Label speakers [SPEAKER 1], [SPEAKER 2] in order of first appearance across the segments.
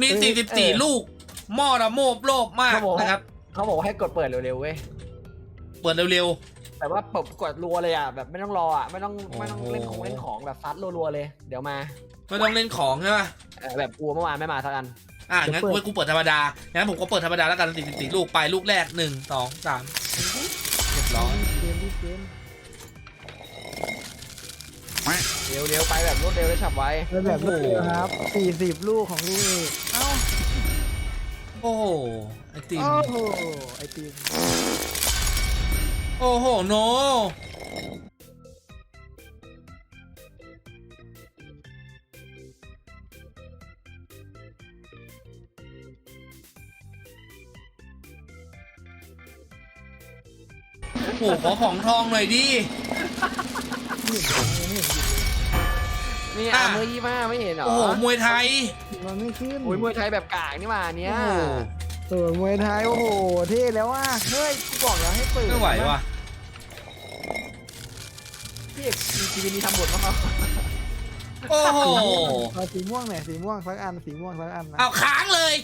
[SPEAKER 1] มี
[SPEAKER 2] เอ้ยเออ
[SPEAKER 1] 44 ลูก หม้อระโมบโลภมาก
[SPEAKER 2] ครับผม
[SPEAKER 1] นะครับ
[SPEAKER 2] เขาบอกว่าให้กดเปิดเร็วๆเว้ย
[SPEAKER 1] เปิดเร็ว
[SPEAKER 2] แต่ว่าเปิดกดรัวเลยอะแบบไม่ต้องรออะไม่ต้องไม่ต้อง
[SPEAKER 1] โอ้โห
[SPEAKER 2] เล่นของเล่นของแบบซัดรัวๆเลย เดี๋ยวมา
[SPEAKER 1] ๆ ไม่ต้องเล่นของใช่ป่ะ
[SPEAKER 2] เออแบบกลัวเมื่อวานไม่มาสักอัน
[SPEAKER 1] อะ งั้นกูกูเปิดธรรมดา งั้นผมก็เปิดธรรมดาแล้วกัน44 ลูก ไปลูกแรก 1 2 3เรียบร้อย
[SPEAKER 3] เร็
[SPEAKER 2] วเร็วไปแบบรวดเร็วและฉับไว
[SPEAKER 3] แล้วแบบรวดเร็วครับสี่สิบลูกของลูกเอกเอ้า
[SPEAKER 1] โอ้โหไอติม
[SPEAKER 3] โอ้โหไอติม
[SPEAKER 1] โอ้โหโนโอ้โหขอของทองหน่อยดิ
[SPEAKER 2] นี่
[SPEAKER 1] อะ
[SPEAKER 2] อะ มือยี่ห้าไม่เห็นเหรอ
[SPEAKER 1] โอ้โหมวยไทย
[SPEAKER 3] มันไม่ขึ้น
[SPEAKER 2] โอ้ยมวยไทยแบบกลางนี่มาเนี้ย
[SPEAKER 1] โอ้โห
[SPEAKER 3] ส่วนมวยไทยโอ้โหเท่แล้วว่ะ
[SPEAKER 2] เฮ้ยกูบอกแล้วให้เปิด
[SPEAKER 1] ไม่ไหวว่ะ
[SPEAKER 2] พี่เอกมีทีวีนี้ทำบทมา
[SPEAKER 1] โอ้โห
[SPEAKER 3] เอาสีม่วงหน่อยสีม่วงสักอันสีม่วงสักอันนะ
[SPEAKER 1] เอาค้างเลย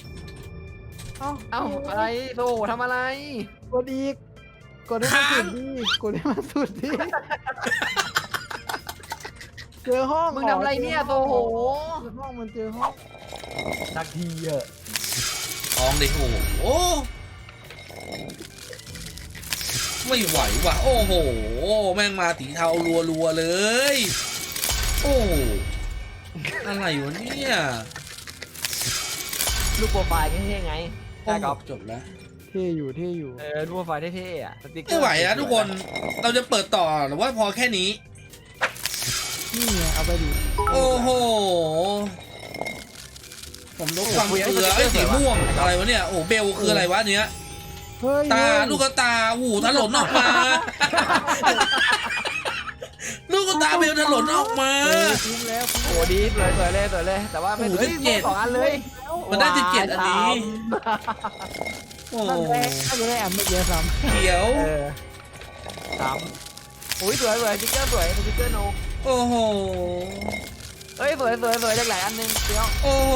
[SPEAKER 3] เอ้า
[SPEAKER 2] เอ้าอะไรโธ่ทำอะไร
[SPEAKER 3] กดอีกกดให้มันสุดดิกดให้มันสุดดิ เจอห้อง
[SPEAKER 2] มึงทำอะไรเนี่ยโธ่โห
[SPEAKER 3] เจอห้องมันเจอห้อง
[SPEAKER 2] สักทีอะ
[SPEAKER 1] ทองดิโอ้โหโอ้ไม่ไหวว่ะ โอ้โห แม่งมาสีเทารัวๆเลย โอ้อะไรวะเนี่ย
[SPEAKER 2] รูปโปรไฟล์เท่ๆไง
[SPEAKER 1] โอ้
[SPEAKER 2] ใช่ครับ
[SPEAKER 1] จบแล้ว
[SPEAKER 3] เท่อยู่เท่อยู่
[SPEAKER 2] เออรูปโปรไฟล์เท่ๆอะสติ๊กเกอ
[SPEAKER 1] ไม่
[SPEAKER 2] ร์
[SPEAKER 1] ไหวนะทุกคน เราจะเปิดต่อหรือว่าพอแค่นี้
[SPEAKER 3] นี่ไงเอาไปดิ
[SPEAKER 1] โอ้โห ผมลดความเกลือไอ้สีม่วงอะไรวะเนี่ย โอ้เบลคืออะไรวะเนี้ย
[SPEAKER 3] เฮ้ย
[SPEAKER 1] ตา
[SPEAKER 3] เฮ้ย
[SPEAKER 1] ลูกตาหูถลนออกมา ลูกตาเบลถลนออกมา
[SPEAKER 3] เออทิ้งแล้วทิ้ง
[SPEAKER 2] โอ้ดีสวยสวยเลยสวยเลย แต่ว่าไม่
[SPEAKER 1] โอ้โห
[SPEAKER 2] เฮ้ย
[SPEAKER 1] สิบเจ็ด
[SPEAKER 2] สองอันเลย
[SPEAKER 1] มันได้สิบเจ็ดอันนี้โอ้
[SPEAKER 3] นั่นแรกน่าจะได้อันเมื่อกี้ซ้
[SPEAKER 1] เขียว
[SPEAKER 2] เออสามอุ้ยสวยสวยสติ๊กเกอร์สวยสติ๊กเกอร์โน
[SPEAKER 1] โอ้โห
[SPEAKER 2] เฮ้ยสวยสวยสวยหลายๆอันหนึงเฟี้ยว
[SPEAKER 1] โอ้โห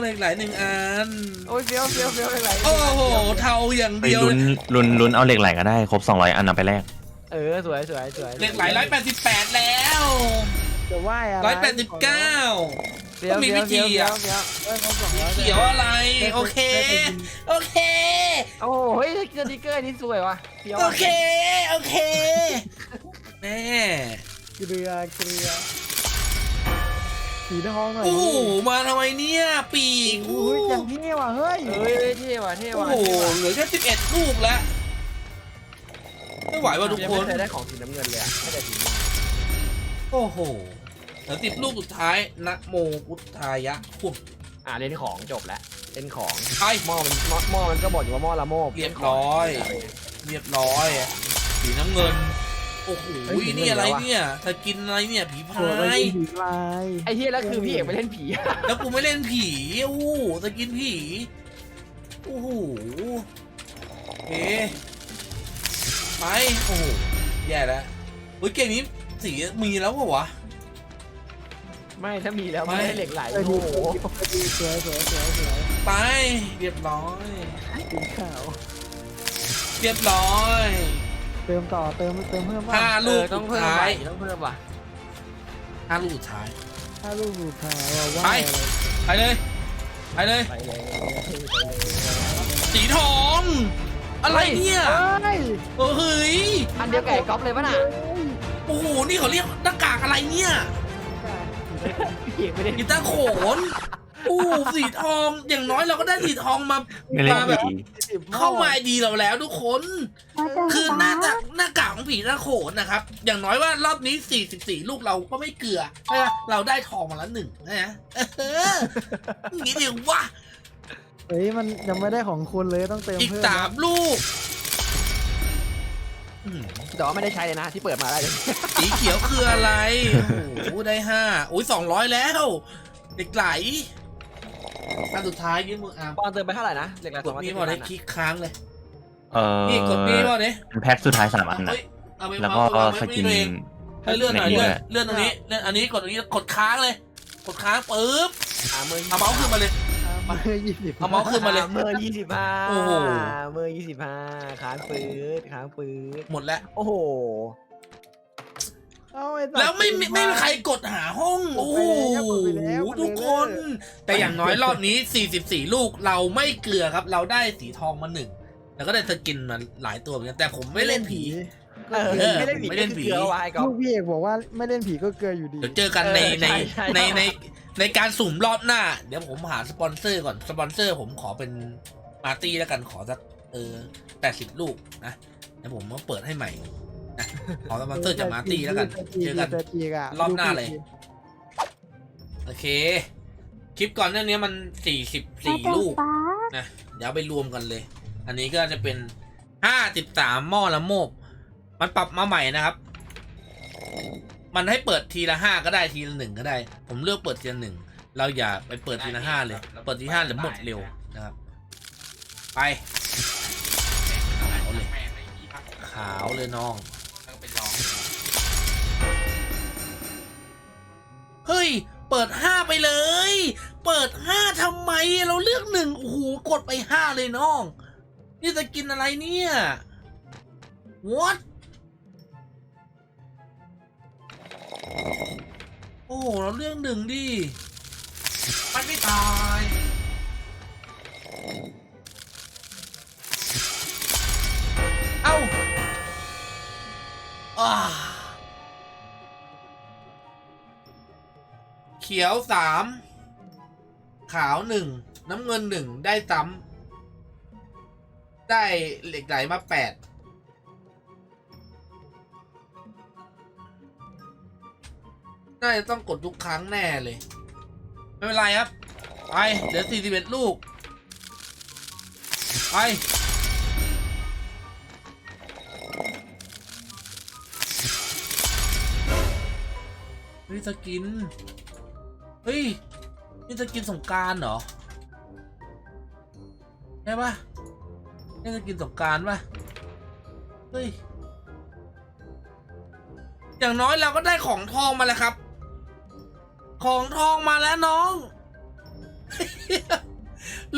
[SPEAKER 1] เหล็กไหลหนึ่งอัน
[SPEAKER 2] โอ้ยเฟี้ยวเฟี้ยวเฟี้ยวหลายๆ
[SPEAKER 1] โอ้โห เทาอย่าง
[SPEAKER 4] ไป
[SPEAKER 1] เดียว
[SPEAKER 4] ลุ้นลุ้นลุ้นเอาเหล็กไหลก็ได้ครบ 200 อันนำไปแลก
[SPEAKER 2] เออสวยสวยสวย
[SPEAKER 1] เหล็กไหลร้อยแปดสิบแปดแล้วำ
[SPEAKER 3] จะไหว้อะไร
[SPEAKER 1] ร้อยแปดสิบเก้า
[SPEAKER 2] เฟี้ยว
[SPEAKER 1] ก็มี
[SPEAKER 2] เฟี้ยว
[SPEAKER 1] วิธี
[SPEAKER 2] เฟี้ยว
[SPEAKER 1] อะ
[SPEAKER 2] เฟี้ยว
[SPEAKER 3] เอ้ยเขาสองร้อย
[SPEAKER 1] เขียวอะไร โอเค โอเค
[SPEAKER 2] โอ้โหเฮ้ยสติ๊กเกอร์นี่สวยว่ะเฟี้ยว
[SPEAKER 1] โอเค โอเค แม่
[SPEAKER 3] เกลือเกลือสีทองหน่อย
[SPEAKER 1] โอ้โหมาทำไมเนี่ยปีก
[SPEAKER 3] โอ้ยอย่างนี้ว่ะเฮ้ย
[SPEAKER 2] เฮ้ยเฮ้ยเท่ว่ะเท่
[SPEAKER 1] โอ้
[SPEAKER 2] ว่ะ
[SPEAKER 1] โห
[SPEAKER 2] เท่ว่ะ
[SPEAKER 1] เหลือแค่สิบเอ็ดลูกแล้วไม่ไหวว่ะทุก
[SPEAKER 2] ยัง
[SPEAKER 1] ค
[SPEAKER 2] ไม่
[SPEAKER 1] น
[SPEAKER 2] เคยได้ของสีน้ำเงินเลยอะไม่ได้สีม่วง
[SPEAKER 1] โอ้โหเหลือสิบลูกสุดท้ายนะโมพุทธายะคุณ
[SPEAKER 2] อะเล่นของจบแล้วเล่นของ
[SPEAKER 1] ไป
[SPEAKER 2] หม้อมันหม้อหม้อมันก็บอกอยู่ว่าหม้อละโมบ
[SPEAKER 1] เรียบร้อย เรียบร้อย สีน้ำเงิน โอ้โหนี่อะไรเนี่ยเธอกินอะไรเนี่ยผีพ
[SPEAKER 3] โอ้
[SPEAKER 1] ราย
[SPEAKER 3] ยผีลาย
[SPEAKER 2] ไอ้เฮียแล้วคือพี่เอกไปเล่นผี
[SPEAKER 1] แล้วกูไม่เล่นผีโอ้โหจะกินผีโอ้โหโอเคไปโอ้โหแย่แล้วเฮ้ยเกมนี้สีมีแล้วเปล่าวะ
[SPEAKER 2] ไม่ถ้ามีแล้ว
[SPEAKER 1] ไม่
[SPEAKER 2] ไม่ได้เหล็กไหล
[SPEAKER 3] ไป
[SPEAKER 2] โอ้
[SPEAKER 3] ดู
[SPEAKER 2] โห
[SPEAKER 3] ไปดูสวยสวยสวยสวย
[SPEAKER 1] ไปเรียบร้อย
[SPEAKER 3] สีขาว
[SPEAKER 1] เรียบร้อย
[SPEAKER 3] เติมต่อเติมเติมเพิ่ม
[SPEAKER 1] ห้า
[SPEAKER 3] ว่า
[SPEAKER 2] เอ
[SPEAKER 1] ลู
[SPEAKER 2] อกต้
[SPEAKER 1] สุ
[SPEAKER 2] อง
[SPEAKER 1] ด
[SPEAKER 2] เพิ่ม
[SPEAKER 1] ท้า
[SPEAKER 2] ไป
[SPEAKER 1] ย
[SPEAKER 2] ต้องเพิ่มว่ะ
[SPEAKER 1] ห้าลูกสุดท้าย
[SPEAKER 3] ถ้าลูกสุดท้ายว่า
[SPEAKER 1] ไป
[SPEAKER 3] ว่าอะไร
[SPEAKER 1] ไปเลยไปเลย
[SPEAKER 2] ไปเลย
[SPEAKER 1] สีทอง อะไรเนี่ย
[SPEAKER 3] เฮ้ย
[SPEAKER 1] เออเฮ้ย
[SPEAKER 2] อันเดียวกับไอ้ก๊อฟเลยป่ะน่ะ
[SPEAKER 1] โอ้โหนี่เขาเรียกหน้ากากอะไรเนี่ย
[SPEAKER 2] พี่เอกไม่ได้
[SPEAKER 1] กีตาร์โขนโอ้สีทองอย่างน้อยเราก็ได้สีทองมา
[SPEAKER 4] ไม่เล่น
[SPEAKER 1] มาแบบ
[SPEAKER 4] ผี
[SPEAKER 1] เข้ามาดีเราแล้วทุกคน คือหน้าตาหน้ากากของผีหน้าโขนนะครับ อย่างน้อยว่ารอบนี้ 44 ลูกเราก็ไม่เกลือใช่ไหมเราได้ทองมาแล้วหนึ่งนะเอออย่างนี้ดีวะ
[SPEAKER 3] เฮ้ยมันยังไม่ได้ของคุณเลยต้องเติม
[SPEAKER 1] อีก
[SPEAKER 3] เพิ่ม
[SPEAKER 1] สามลูกอืม
[SPEAKER 2] แต่ว่าไม่ได้ใช้เลยนะ ที่เปิดมาได้เลย
[SPEAKER 1] สีเขียวคืออะไร โอ้โหได้ห้าโอ้ยสองร้อยแล้วเด็กไหล อันสุดท้ายยืมมืออาร์ม
[SPEAKER 2] ปอนเติมไปเท่าไหร่นะเหล็กไหล
[SPEAKER 1] ก
[SPEAKER 2] สอ
[SPEAKER 1] ด
[SPEAKER 2] งร้อย
[SPEAKER 1] นี่
[SPEAKER 2] สิบ
[SPEAKER 1] พอได้
[SPEAKER 2] นะ
[SPEAKER 1] คลิกค้างเลย
[SPEAKER 4] เออ
[SPEAKER 1] นี่กดนี่พอดิ
[SPEAKER 4] เป็นแพ็คสุดท้าย3อันนะ
[SPEAKER 1] เฮ้ยเอาไป
[SPEAKER 4] แล้วก็
[SPEAKER 1] วางไว้
[SPEAKER 4] สกิน
[SPEAKER 1] ไว้เองให้เลื่อนหน่อย
[SPEAKER 4] ในนี้
[SPEAKER 1] เลื่อน
[SPEAKER 4] ด้วย
[SPEAKER 1] เลื่อนตรงนี้เลื่อนอันนี้กดตรงนี้กดค้างเลย กดค้างปึ๊บ
[SPEAKER 2] อ่ามือ
[SPEAKER 1] เอาเมาส์ขึ้นมาเลย
[SPEAKER 3] อ่าเมื่อยี่สิบ
[SPEAKER 1] เอาเมาส์ขึ้นมาเลย
[SPEAKER 2] เมื่อยี่สิบห้า
[SPEAKER 1] โอ้โห
[SPEAKER 2] เมื่อยี่สิบห้าค้างปืดค้างปืด
[SPEAKER 1] หมดแล้ว
[SPEAKER 2] โอ้โห
[SPEAKER 3] เอาไอ้สัต
[SPEAKER 1] แล้วไม่มีไม่มีใครกดหาห้อง โอ้โห
[SPEAKER 3] กดไปแล้วกดไปแล้ว
[SPEAKER 1] ทุกคน แต่อย่างน้อยรอบนี้ 44 ลูกเราไม่เกลือครับ เราได้สีทองมาหนึ่งแล้วก็ได้สกินมาหลายตัวเหมือนกันแต่ผมไม่เล่นผี
[SPEAKER 2] เออ
[SPEAKER 1] เออ
[SPEAKER 2] ไม่เล่นผี
[SPEAKER 1] ไม่เล่นผี
[SPEAKER 2] ก็คือเกลือไว้ก่อน
[SPEAKER 3] ลูกพี่เอกบอกว่าไม่เล่นผีก็เกลืออยู่ดี
[SPEAKER 1] เดี๋ยวเจอกันใน
[SPEAKER 2] เออ
[SPEAKER 1] ใน
[SPEAKER 2] ใช่ใช่
[SPEAKER 1] ในในในการสุ่มรอบหน้า เดี๋ยวผมหาสปอนเซอร์ก่อนสปอนเซอร์ผมขอเป็นมาร์ตี้แล้วกันขอสักเออแปดสิบลูกนะเดี๋ยวผมมาเปิดให้ใหม่ นะขอสปอนเซอร์จากมาร์ตี้แล้วกัน เจอกัน รอบหน้าเลย โอเค คลิปก่อนหน้านี้มันสี่สิบสี่ลูกนะ เดี๋ยวเอาไปรวมกันเลย อันนี้ก็จะเป็นห้าสิบสามหม้อละโมบ มันปรับมาใหม่นะครับ มันให้เปิดทีละห้าก็ได้ทีละหนึ่งก็ได้ ผมเลือกเปิดทีละหนึ่ง เราอย่าไปเปิดทีละห้าเลย เปิดทีละห้าเดี๋ยวหมดเร็วนะครับ ไปขาวเลยขาวเลยน้อง เฮ้ย เปิดห้าไปเลย เปิดห้าทำไม เราเลือกหนึ่งโอ้โห กดไปห้าเลยน้อง นี่จะกินอะไรเนี่ย what โอ้โห เราเลือกหนึ่งดิ
[SPEAKER 5] มันไม่ตาย
[SPEAKER 1] เอ้า อ่า ขียวสามขาวหนึ่งน้ำเงินหนึ่งได้ซ้ำได้เหล็กไหลมาแปดน่าจะต้องกดทุกครั้งแน่เลย ไม่เป็นไรครับ ไป เหลือ 41 ลูก ไปเฮ้ยสกิน เฮ้ย นี่สกินสงการเหรอใช่ปะนี่สกินสงการปะเฮ้ย อย่างน้อยเราก็ได้ของทองมาแล้วครับ ของทองมาแล้วน้อง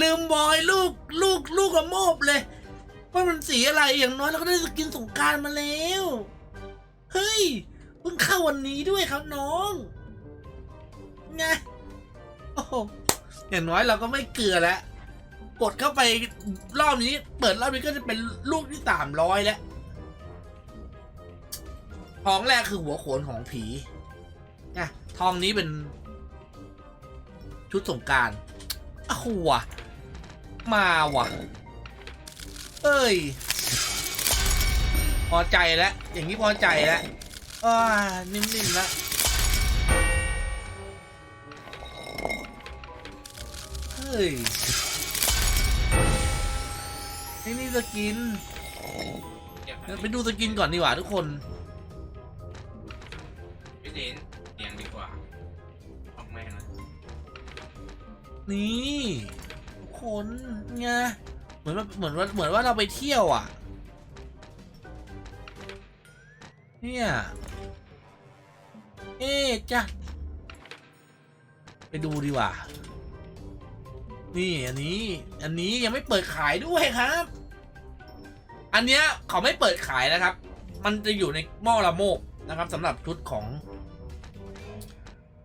[SPEAKER 1] ลืมบอยลูกลูกลูกกระโมบเลยว่ามันสีอะไรอย่างน้อยเราก็ได้สกินสงการมาแล้ว เฮ้ยเพิ่งเข้าวันนี้ด้วยครับน้อง ไงโอ้อย่างน้อยเราก็ไม่เกลือแล้ว กดเข้าไปรอบนี้ เปิดรอบนี้ก็จะเป็นลูกที่สามร้อยแล้วทองแรกคือหัวโขนของผีไงทองนี้เป็น ชุดสงการอ้าวว่ะมาว่ะ เอ้ย พอใจแล้ว อย่างนี้พอใจแล้วอ่านิ่มๆแล้ว ยไอ้นี่สกิน
[SPEAKER 5] เก็บ
[SPEAKER 1] เดี๋ยวไปดูสกินก่อนดีกว่าทุกคน
[SPEAKER 5] พี่เดนเสียงดีกว่าออกแม่งนะ
[SPEAKER 1] นี่ทุกคนไงเหมือนว่าเหมือนว่าเหมือนว่าเราไปเที่ยวอะ เนี่ยเอ๊ะจ้ะไปดูดีกว่า นี่อันนี้ อันนี้ยังไม่เปิดขายด้วยครับ อันเนี้ยเขาไม่เปิดขายนะครับ มันจะอยู่ในหม้อละโมกนะครับสำหรับชุดของ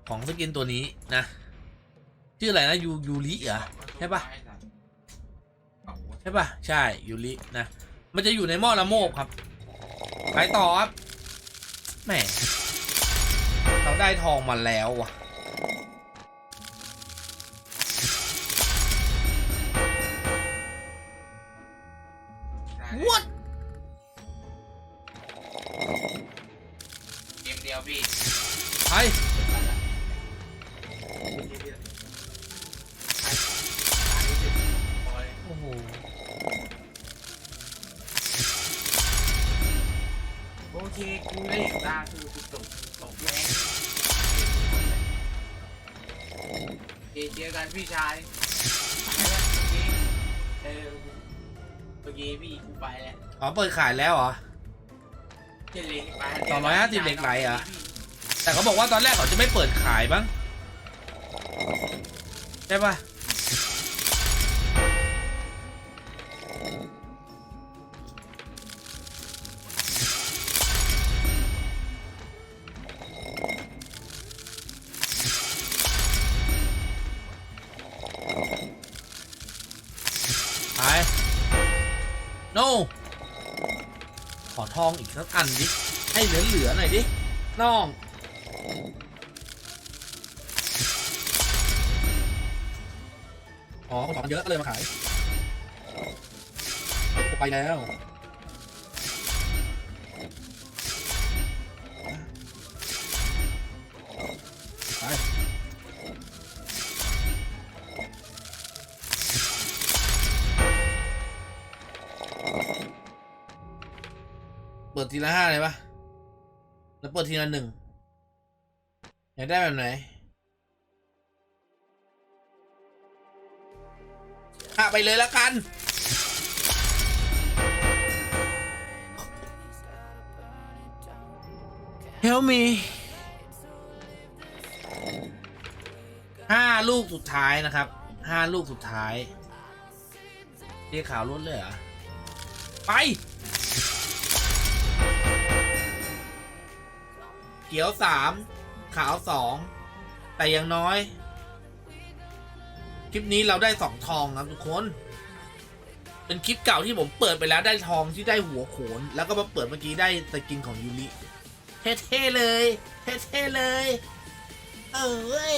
[SPEAKER 1] ของสกินตัวนี้นะชื่ออะไรนะยูยูริเหรอใช่ปะใช่ปะใช่ยูรินะมันจะอยู่ในหม้อละโมบครับไปต่อครับแหมเราได้ทองมาแล้วว่ะ
[SPEAKER 5] ดียวพี่
[SPEAKER 1] ไปโอ้โห
[SPEAKER 5] โอเคกูได้เห็นตาคือกูตกตกแรงโอเคเจอกันพี่ชายไปแล้วเมื่อกี้เออเมื่อกี้พี่กูไปแล้ว
[SPEAKER 1] อ๋อเปิดขายแล้วเหรอ
[SPEAKER 5] เจนเล็กไป
[SPEAKER 1] สองร้อยห้าสิบเหล็กไหลเหรอะแต่เขาบอกว่าตอนแรกเขาจะไม่เปิดขายบ้างใช่ปะไป no ทองอีกสักอันดิ ให้เหลือๆหน่อยดิน้องอ๋อของเยอะก็เลยมาขาย ไปแล้ว ทีละห้าเลยปะแล้วเปิดทีละหนึ่งอยากได้แบบไหนห้าไปเลยละกัน Help me ห้าลูกสุดท้ายนะครับห้าลูกสุดท้ายเรียกข่าวรวดเลยเหรอ ไป เขียวสามขาวสองแต่อยังน้อย คลิปนี้เราได้สองทองครับทุกคน เป็นคลิปเก่าที่ผมเปิดไปแล้วได้ทองที่ได้หัวโขน แล้วก็มาเปิดเมื่อกี้ได้สกินของยูริเท่ๆเลยเท่ๆเลย เอ้ย